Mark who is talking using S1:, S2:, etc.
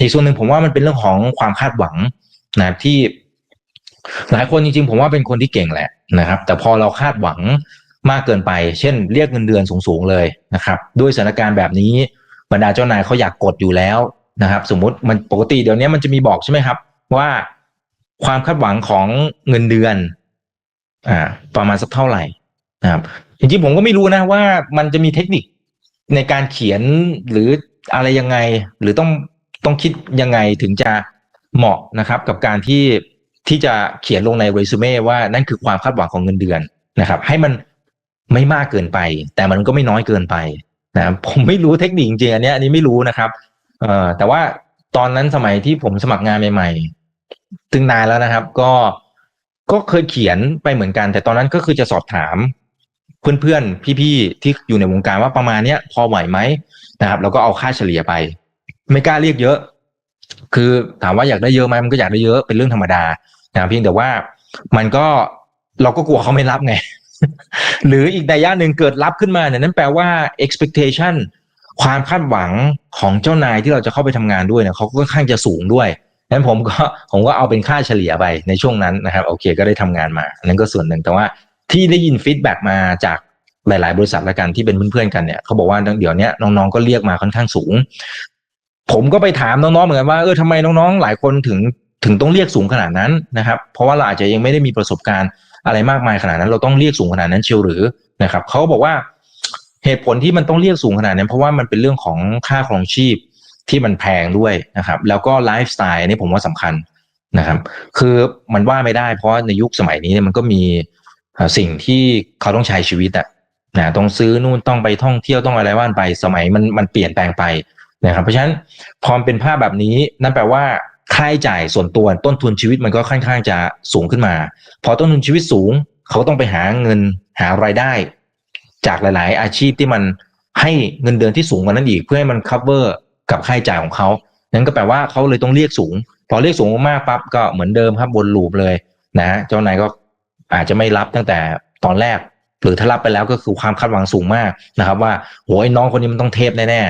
S1: อีกส่วนหนึ่งผมว่ามันเป็นเรื่องของความคาดหวังนะครับที่ หลายคนจริงๆ ผมว่าเป็นคนที่เก่งแหละนะครับ แต่พอเราคาดหวังมากเกินไป เช่น เรียกเงินเดือนสูงๆเลยนะครับ ด้วยสถานการณ์แบบนี้บรรดาเจ้านายเขาอยากกดอยู่แล้วนะครับ สมมติมันปกติเดี๋ยวนี้มันจะมีบอกใช่ไหมครับ ว่าความคาดหวังของเงินเดือน อ่า ประมาณสักเท่าไหร่นะครับจริงๆผมก็ไม่รู้นะว่ามันจะมีเทคนิคในการเขียนหรืออะไรยังไง หรือต้อง ต้องคิดยังไงถึงจะเหมาะนะครับกับการที่ที่จะเขียนลงในเรซูเม่ว่านั่นคือความคาดหวังของเงินเดือนนะครับ ให้มันไม่มากเกินไป แต่มันก็ไม่น้อยเกินไปนะครับผมไม่รู้เทคนิคจริงๆอันเนี้ยอันนี้ไม่รู้นะครับเอ่อแต่ว่าตอนนั้นสมัยที่ผมสมัครงานใหม่ๆ ถึงนานแล้วนะครับ ก็ก็เคยเขียนไปเหมือนกัน แต่ตอนนั้นก็คือจะสอบถามเพื่อนๆ พี่ๆ ที่อยู่ในวงการว่าประมาณเนี้ยพอไหวไหมนะครับ แล้วก็เอาค่าเฉลี่ยไป ไม่กล้าเรียกเยอะ คือถามว่าอยากได้เยอะไหมมันก็อยากได้เยอะเป็นเรื่องธรรมดานะเพียงแต่ว่ามันก็เราก็กลัวเขาไม่รับไง หรืออีกในย่าหนึ่งเกิดรับขึ้นมาเนี่ยนั่นแปลว่า expectation ความคาดหวังของเจ้านายที่เราจะเข้าไปทำงานด้วยเนี่ยเขาก็ค่อนข้างจะสูงด้วยนั้นผมก็ผมก็เอาเป็นค่าเฉลี่ยไปในช่วงนั้นนะครับ โอเค ก็ได้ทำงานมาอันนั้นก็ส่วนหนึ่งแต่ว่าที่ได้ยินฟีดแบ็กมาจากหลาย ๆ บริษัทละกันที่เป็นเพื่อนๆกันเนี่ยเขาบอกว่าเดี๋ยวนี้น้องๆก็เรียกมาค่อนข้างสูง ผมก็ไปถามน้องๆเหมือนกันว่าเออทำไมน้องๆ หลายคนถึงถึงต้องเรียกสูงขนาดนั้นนะครับ เพราะว่าเราอาจจะยังไม่ได้มีประสบการณ์อะไรมากมายขนาดนั้น เราต้องเรียกสูงขนาดนั้นเชียวหรือนะครับเขาบอกว่าเหตุผลที่มันต้องเรียกสูงขนาดนั้นเพราะว่ามันเป็นเรื่องของค่าครองชีพที่มันแพงด้วยนะครับ แล้วก็ไลฟ์สไตล์นี่ผมว่าสำคัญนะครับ คือมันว่าไม่ได้เพราะในยุคสมัยนี้เนี่ยมันก็มีสิ่งที่เขาต้องใช้ชีวิตอะนะต้องซื้อนู่นต้องไปท่องเที่ยวต้องอะไรว่านไป สมัยมันมันเปลี่ยนแปลงไป นะครับเพราะฉะนั้นพอเป็นภาพแบบนี้นั่นแปลว่าค่าใช้จ่ายส่วนตัวต้นทุนชีวิตมันก็ค่อนข้างจะสูงขึ้นมา พอต้นทุนชีวิตสูง เขาต้องไปหาเงินหารายได้ จากหลาย ๆ อาชีพที่มันให้เงินเดือนที่สูงกว่านั้นอีก เพื่อให้มัน cover กับค่าใช้จ่ายของเขานั้นก็แปลว่าเขาเลยต้องเรียกสูง พอเรียกสูงมากปั๊บก็เหมือนเดิมครับวนลูปเลยนะ เจ้านายก็อาจจะไม่รับตั้งแต่ตอนแรก หรือถ้ารับไปแล้วก็คือความคาดหวังสูงมากนะครับ ว่าโหยน้องคนนี้มันต้องเทพแน่